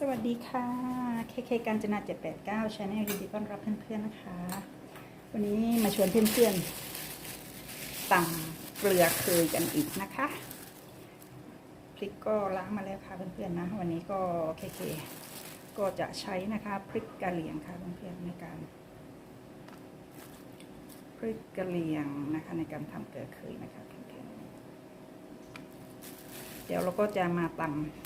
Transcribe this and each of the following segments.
สวัสดีค่ะเคเคการจนา789ชาแนลยินดีต้อนรับเพื่อนๆนะคะ วันนี้มาชวนเพื่อนๆตำเกลือเคยกันอีกนะคะพริกก็ล้างมาแล้วค่ะเพื่อนๆนะวันนี้ก็เคเคก็จะใช้นะคะพริกกะเหรี่ยงค่ะเพื่อนๆในการพริกกะเหรี่ยงนะคะในการทำเกลือเคยนะคะเพื่อนๆเดี๋ยวเราก็จะมาตำ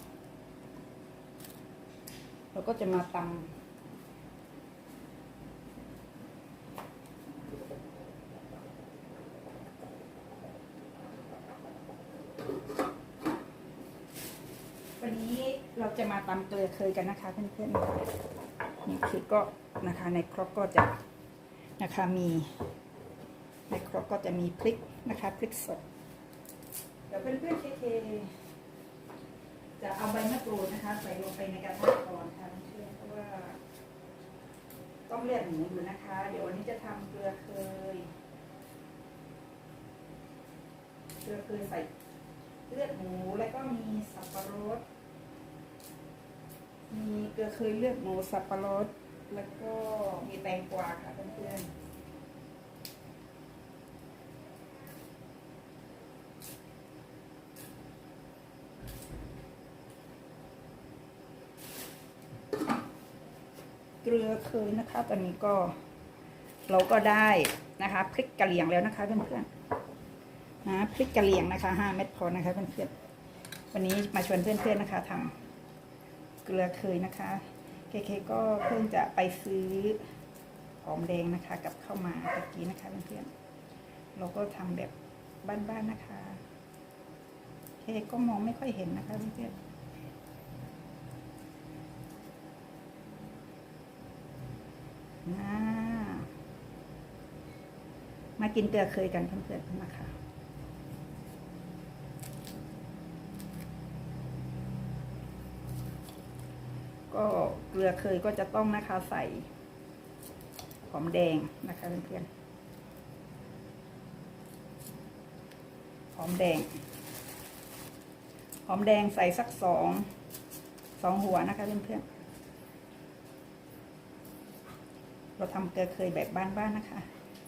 เราก็จะมาตำวันนี้เราจะมาตำเกลือเคยกันนะคะเพื่อนๆนี่คือก็นะคะในครกก็จะนะคะมีในครกก็จะมีพริกนะคะพริกสดเดี๋ยวเพื่อนๆเคเค จะเอาใบมะกรูดนะคะ ใส่ลงไปในกระทะก่อนค่ะเพื่อนเพราะว่า ต้องเลือดหมูอยู่นะคะ เดี๋ยววันนี้จะทำเกลือเคยเกลือเคยใส่เลือดหมูแล้วก็มีสับปะรด มีเกลือเคยเลือดหมูสับปะรด แล้วก็มีแตงกวาค่ะเพื่อนๆ เกลือเคยนะคะ ตอนนี้ก็เราก็ได้นะคะพริกกะเหรี่ยงแล้วนะคะเพื่อนๆนะพริกกะเหรี่ยงนะคะห้าเม็ดพอนะคะเพื่อนๆวันนี้มาชวนเพื่อนๆนะคะทำเกลือเคยนะคะเคเคก็เพิ่งจะไปซื้อหอมแดงนะคะกับเข้ามาตะกี้นะคะเพื่อนๆเราก็ทำแบบบ้านๆนะคะ เคก็มองไม่ค่อยเห็นนะคะเพื่อนๆ มามากินเกลือเคยกันเพื่อนๆนะคะก็เกลือเคยก็จะต้องนะคะใส่หอมแดงนะคะเพื่อนๆหอมแดงหอมแดงใส่สักสองสองหัวนะคะเพื่อนๆ เราทำเกลือเคยแบบบ้านๆนะคะ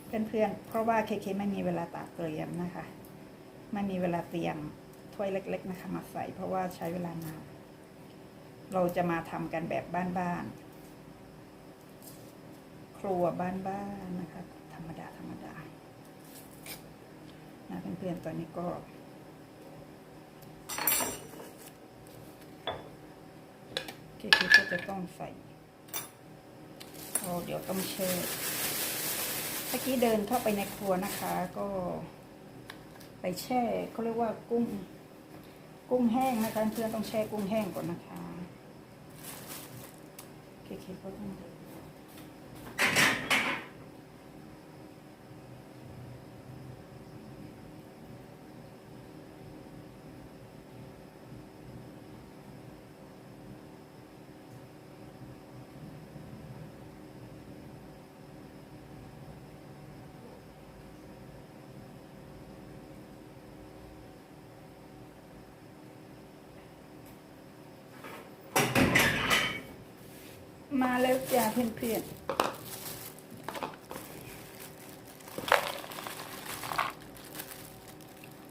เพื่อนๆ เพราะว่าเคเคไม่มีเวลาตากเตรียมนะคะ ไม่มีเวลาเตรียมถ้วยเล็ก ๆ นะคะมาใส่เพราะว่าใช้เวลานานเราจะมาทำกันแบบบ้านๆ ครัวบ้านๆนะคะ ธรรมดาธรรมดานะเพื่อนๆ ตอนนี้ก็เคเคก็จะต้องใส่ โอ้เดี๋ยวต้องเช่เมื่อกี้เดินเข้าไปในครัวนะคะ ก็ ไปแช่เขาเรียกว่ากุ้ง กุ้งแห้งนะคะเพื่อนต้องแช่กุ้งแห้งก่อนนะคะเคเคก็ต้อง มาแล้วจ้าเพื่อนๆ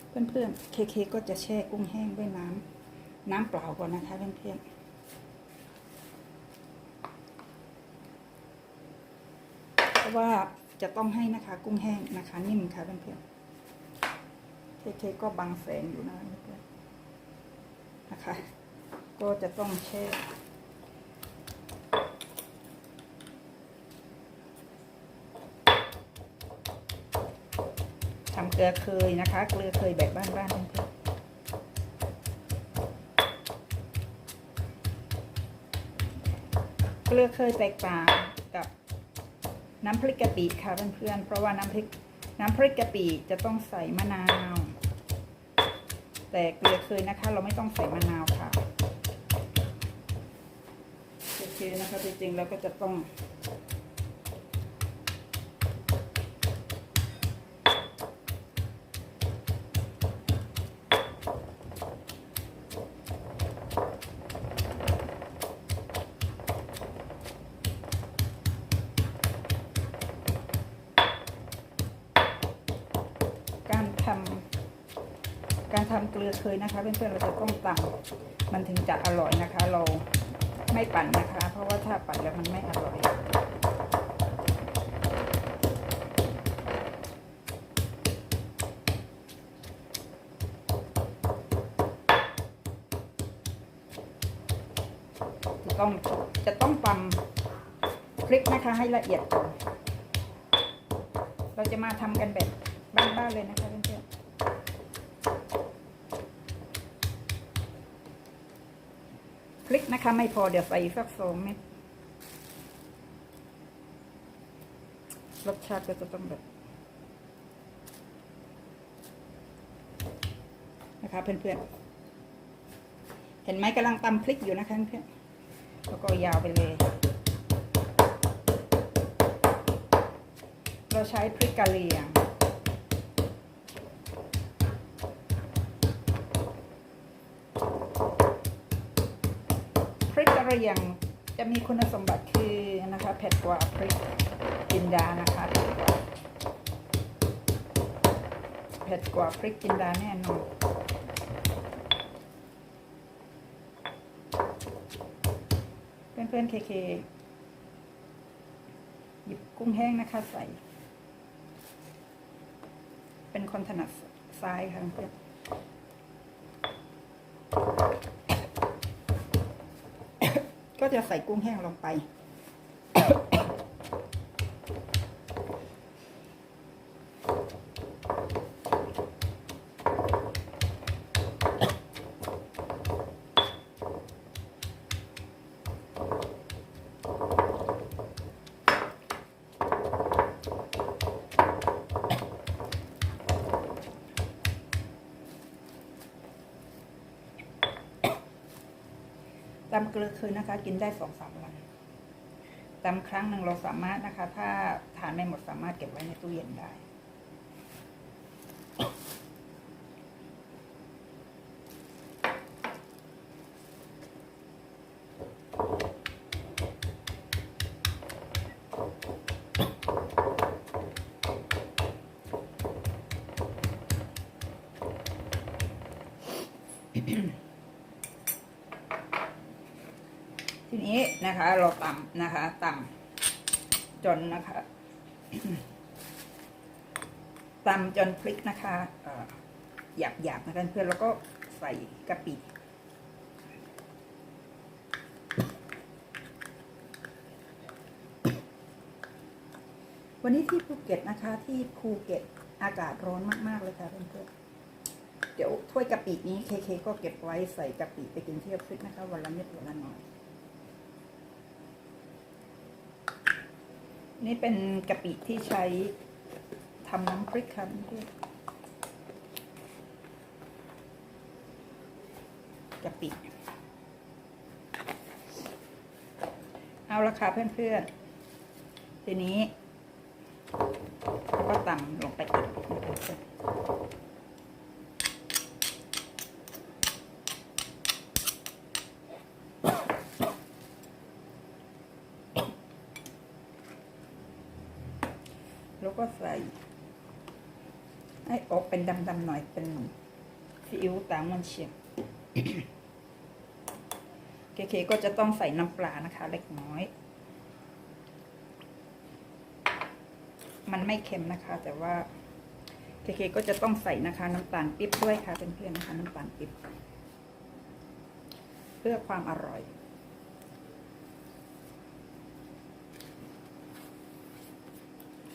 เพื่อนๆเคเคก็จะแช่กุ้งแห้งด้วยน้ำน้ำเปล่าก่อนนะคะเพื่อนๆเพราะว่าจะต้องให้นะคะ กุ้งแห้งนะคะ นิ่มค่ะเพื่อนๆเคเคก็บังแสงอยู่นะเพื่อนนะคะ ก็จะต้องแช่ เกลือเคยนะคะ เกลือเคยแบบบ้านๆเพื่อนเกลือเคยแตกต่างกับน้ำพริกกะปิค่ะเพื่อนๆเพราะว่าน้ำพริกน้ำพริกกะปิจะต้องใส่มะนาว แต่เกลือเคยนะคะ เราไม่ต้องใส่มะนาวค่ะโอเคนะคะจริงๆเราก็จะต้อง เทำ เคยนะคะเพื่อนๆเราจะต้องตำมันถึงจะอร่อยนะคะ เราไม่ปั่นนะคะ เพราะว่าถ้าปั่นแล้วมันไม่อร่อยจะต้องจะต้องตำพริกนะคะให้ละเอียดก่อนเราจะมาทำกันแบบบ้านๆเลยนะคะเพื่อ นะคะ ไม่พอเดี๋ยวใส่อีกสักสองเม็ดรสชาติก็จะต้องแบบนะคะเพื่อนๆ เห็นไหมกำลังตำพริกอยู่นะคะเพื่อนแล้วก็ยาวไปเลย เราใช้พริกกะเหรี่ยง เหรี่ยงจะมีคุณสมบัติคือนะคะเผ็ดกว่าพริกจินดานะคะเผ็ดกว่าพริกจินดาแน่นอนเพื่อนๆเคเคหยิบกุ้งแห้งนะคะใส่ เป็นคนถนัดซ้ายค่ะเพื่อน จะใส่กุ้งแห้งลงไปำเกลือคืนนะคะ กินได้สองสามวันตำครั้งหนึ่งเราสามารถนะคะ ถ้าทานไม่หมดสามารถเก็บไว้ในตู้เย็นได้ ที นี้นะคะ เราตำนะคะตำจนนะคะตำจนพริกนะคะหยาบหยาบนะคะเพื่อนแล้วก็ใส่กะปิวันนี้ที่ภูเก็ตนะคะ ที่ภูเก็ตอากาศร้อนมาก ๆ เลยค่ะเพื่อนๆเดี๋ยวถ้วยกะปินี้เคเคก็เก็บไว้ใส่กะปิไปกินเที่ออฟฟิศนะคะ วันละเม็ดวันละหน่อย นี่เป็นกะปิที่ใช้ทำน้ำพริกค่ะเพื่อนกะปิ เอาละค่ะเพื่อนๆ ทีนี้ ก็ตำลงไปอีกนะคะแล้วก็ใส่ ให้ออก เป็นดำๆหน่อยเป็นซีอิ๊วตามมันเชียงเคเคก็จะต้องใส่น้ำปลานะคะ เล็กน้อย มันไม่เค็มนะคะ แต่ว่าเคเคก็จะต้องใส่นะคะ น้ำตาลปิ๊บด้วยค่ะเพื่อนๆนะคะน้ำตาลปิ๊บเพื่อความอร่อย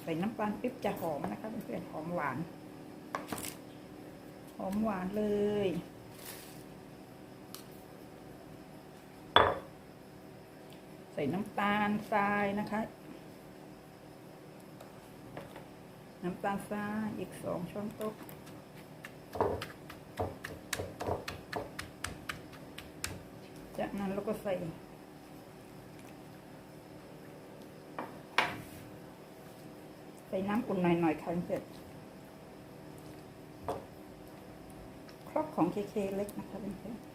ใส่น้ำตาลปิ๊บจะหอมนะคะเพื่อนๆหอมหวาน หอมหวานเลยใส่น้ำตาลทรายนะคะ น้ำตาลทรายอีกสองช้อนโต๊ะ จากนั้นเราก็ใส่ ใส่น้ำอุ่นหน่อยๆค่ะเพื่อนครอบ ของเคเคเล็กนะคะเพื่อนๆ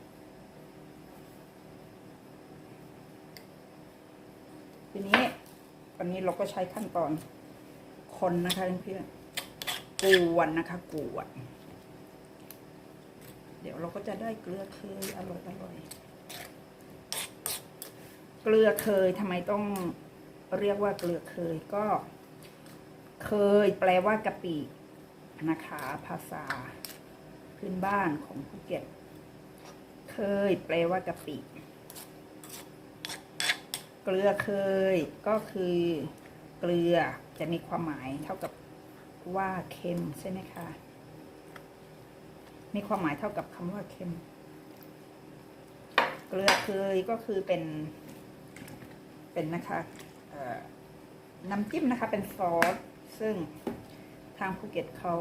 ทีนี้วันนี้เราก็ใช้ขั้นตอนคนนะคะเพื่อนๆกวนนะคะกวนเดี๋ยวเราก็จะได้เกลือเคยอร่อยอร่อยเกลือเคยทำไมต้องเรียกว่าเกลือเคยก็ เคยแปลว่ากะปินะคะ ภาษา พื้นบ้านของภูเก็ต เคยแปลว่ากะปิ เกลือเคยก็คือเกลือจะมีความหมายเท่ากับว่าเค็มใช่ไหมคะ มีความหมายเท่ากับคำว่าเค็ม เกลือเคยก็คือเป็น เป็นนะคะน้ำจิ้มนะคะเป็นซอส ซึ่งทางภูเก็ตเขา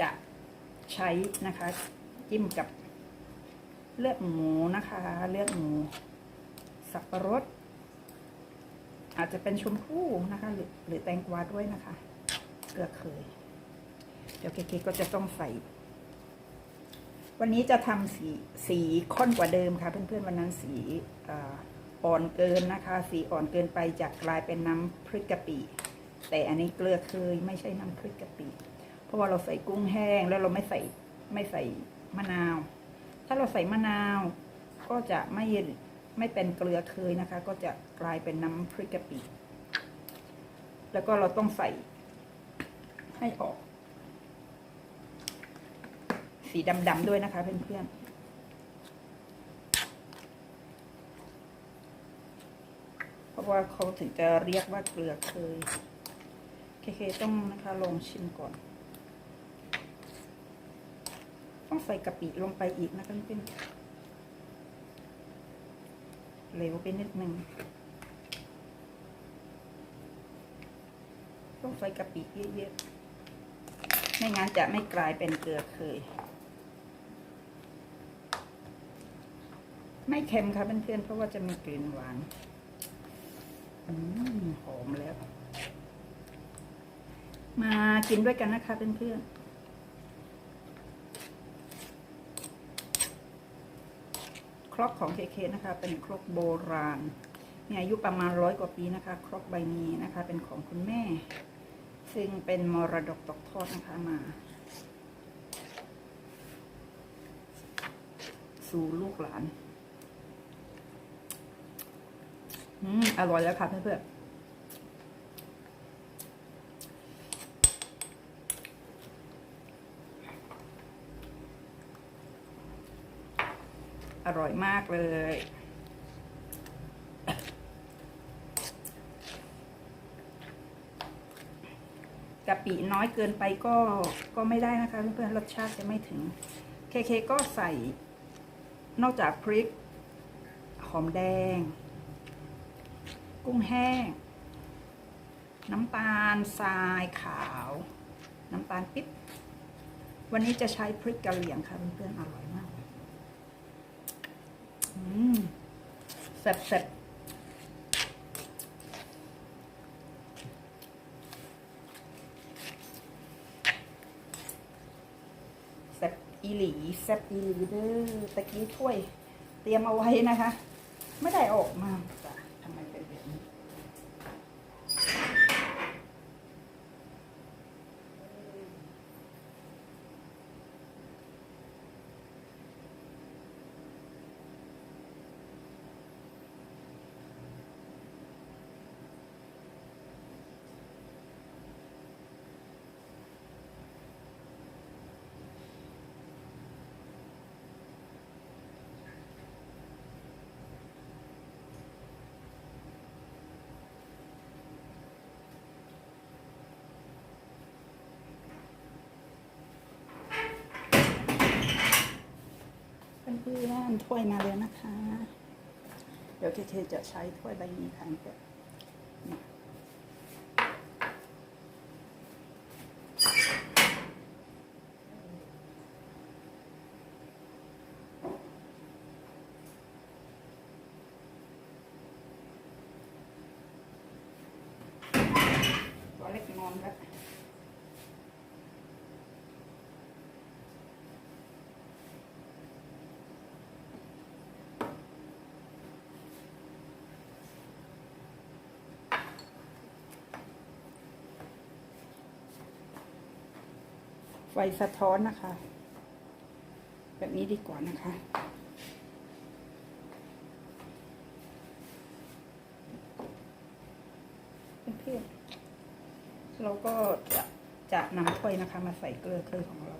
จะใช้นะคะ จิ้มกับเลือดหมูนะคะ เลือดหมู สับปะรด อาจจะเป็นชมพู่นะคะ หรือหรือแตงกวาด้วยนะคะ เกลือเคย เดี๋ยวเคเคก็จะต้องใส่ วันนี้จะทำสีสีข้นกว่าเดิมค่ะ เพื่อนๆวันนั้นสีอ่ออ่อนเกินนะคะ สีอ่อนเกินไปจากกลายเป็นน้ำพริกกะปิแต่อันนี้เกลือเคยไม่ใช่น้ำพริกกะปิ เพราะว่าเราใส่กุ้งแห้งแล้วเราไม่ใส่ไม่ใส่มะนาว ถ้าเราใส่มะนาวก็จะไม่ไม่เป็นเกลือเคยนะคะ ก็จะกลายเป็นน้ำพริกกะปิ แล้วก็เราต้องใส่ให้ออก สีดำๆด้วยนะคะเพื่อนๆเพราะว่าเขาถึงจะเรียกว่าเกลือเคย เคเคต้องนะคะลองชิมก่อน ต้องใส่กะปิลงไปอีกนะคะเพื่อนๆเหลวไปนิดนึงต้องใส่กะปิเยอะๆ ไม่งั้นจะไม่กลายเป็นเกลือเคย ไม่เค็มค่ะเพื่อนๆ เพราะว่าจะมีกลิ่นหวานอหอมแล้ว มากินด้วยกันนะคะเพื่อนๆ รกของเคเคนะคะ เป็นครกโบราณ มีอายุประมาณร้อยกว่าปีนะคะ ครกใบนี้นะคะ เป็นของคุณแม่ ซึ่งเป็นมรดกตกทอดนะคะมา สู่ลูกหลาน อืม อร่อยแล้วค่ะเพื่อนๆ ร่อยมากเลย กะปิน้อยเกินไปก็ก็ไม่ได้นะคะเพื่อนๆรสชาติจะไม่ถึง เคเคก็ใส่ นอกจากพริก หอมแดง กุ้งแห้ง น้ำตาลทรายขาว น้ำตาลปิ๊บวันนี้จะใช้พริกกะเหรี่ยงค่ะเพื่อนๆอร่อยมาก แซ่บแซ่บแซ่บอีหลีแซ่บอีหลีเด้อตะกี้ถ้วย เตรียมเอาไว้นะคะ ไม่ได้ออกมาจ้ะทำไมเป็นแบบนี้ เพื่อนๆถ้วยมาแล้วนะคะ เดี๋ยวเคเคจะใช้ถ้วยใบนี้แทนเพื่อนนี่ตัวเล็กนอนแล้ว อ ไฟสะท้อนนะคะ แบบนี้ดีกว่านะคะ เพื่อนๆเราก็จะจะนำถ้วยนะคะ มาใส่เกลือเคยของเรา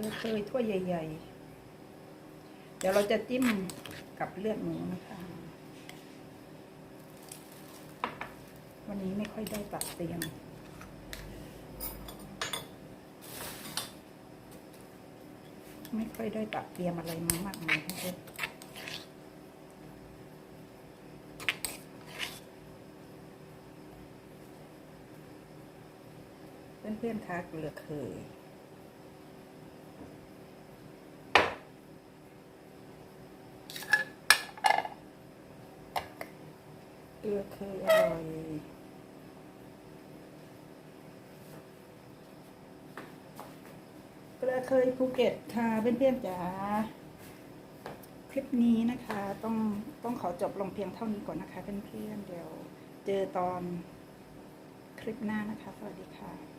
เลือเคยถ้วยใหญ่ ๆ เดี๋ยวเราจะจิ้มกับเลือดหมูนะคะ วันนี้ไม่ค่อยได้ตัดเตรียมไม่ค่อยได้ตัดเตรียมอะไรมามากมายเพื่อนเพื่อนๆคะเกลือเคย ลือเคยอร่อยกระเคยภูเก็ตค่ะเพื่อนๆจ๋าคลิปนี้นะคะต้องต้องขอจบลงเพียงเท่านี้ก่อนนะคะเพื่อนๆเดี๋ยวเจอตอนคลิปหน้านะคะ สวัสดีค่ะ